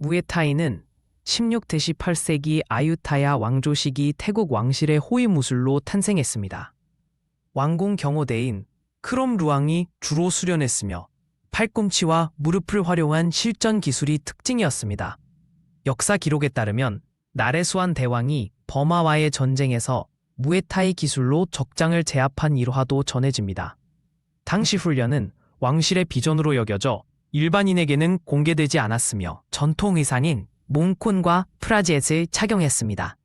무에타이는 16-18세기 아유타야 왕조 시기 태국 왕실의 호위 무술로 탄생했습니다. 왕궁 경호대인 크롬 루앙이 주로 수련했으며 팔꿈치와 무릎을 활용한 실전 기술이 특징이었습니다. 역사 기록에 따르면 나레수안 대왕이 버마와의 전쟁에서 무에타이 기술로 적장을 제압한 일화도 전해집니다. 당시 훈련은 왕실의 비전으로 여겨져 일반인에게는 공개되지 않았으며 전통 의상인 몽콘과 프라젯을 착용했습니다.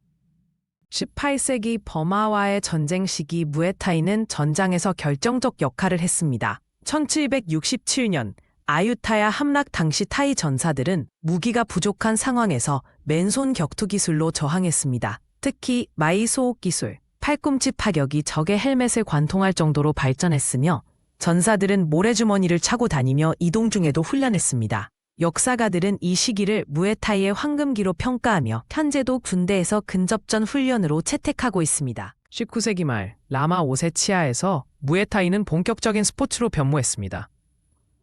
18세기 버마와의 전쟁 시기 무에타이는 전장에서 결정적 역할을 했습니다. 1767년 아유타야 함락 당시 타이 전사들은 무기가 부족한 상황에서 맨손 격투 기술로 저항했습니다. 특히 마이소옥 기술, 팔꿈치 파격이 적의 헬멧을 관통할 정도로 발전했으며 전사들은 모래주머니를 차고 다니며 이동 중에도 훈련했습니다. 역사가들은 이 시기를 무에타이의 황금기로 평가하며 현재도 군대에서 근접전 훈련으로 채택하고 있습니다. 19세기 말 라마 5세 치하에서 무에타이는 본격적인 스포츠로 변모했습니다.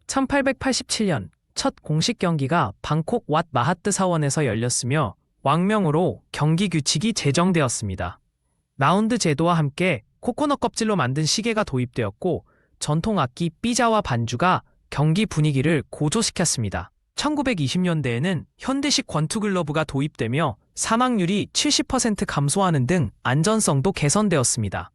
1887년 첫 공식 경기가 방콕 왓 마하트 사원에서 열렸으며 왕명으로 경기 규칙이 제정되었습니다. 라운드 제도와 함께 코코넛 껍질로 만든 시계가 도입되었고 전통 악기 삐자와 반주가 경기 분위기를 고조시켰습니다. 1920년대에는 현대식 권투글러브가 도입되며 사망률이 70% 감소하는 등 안전성도 개선되었습니다.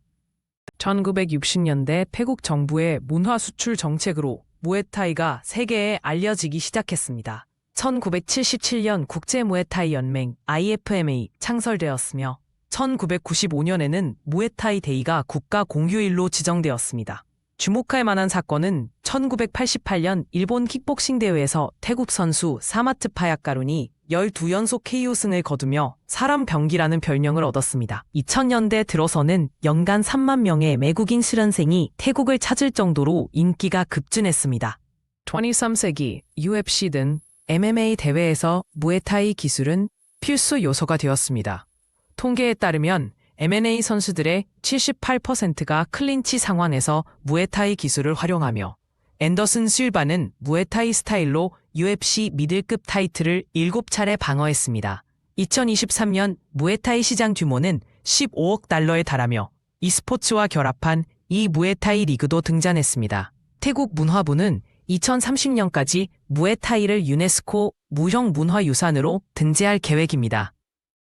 1960년대 태국 정부의 문화 수출 정책으로 무에타이가 세계에 알려지기 시작했습니다. 1977년 국제 무에타이 연맹 IFMA 창설되었으며 1995년에는 무에타이 데이가 국가 공휴일로 지정되었습니다. 주목할 만한 사건은 1988년 일본 킥복싱 대회에서 태국 선수 사마트 파야카룬이 12연속 KO승을 거두며 사람 병기라는 별명을 얻었습니다. 2000년대 들어서는 연간 3만 명의 외국인 수련생이 태국을 찾을 정도로 인기가 급증했습니다. 23세기 UFC 등 MMA 대회에서 무에타이 기술은 필수 요소가 되었습니다. 통계에 따르면 M&A 선수들의 78%가 클린치 상황에서 무에타이 기술을 활용하며 앤더슨 실바는 무에타이 스타일로 UFC 미들급 타이틀을 7차례 방어했습니다. 2023년 무에타이 시장 규모는 15억 달러에 달하며 e스포츠와 결합한 이 무에타이 리그도 등장했습니다. 태국 문화부는 2030년까지 무에타이를 유네스코 무형 문화유산으로 등재할 계획입니다.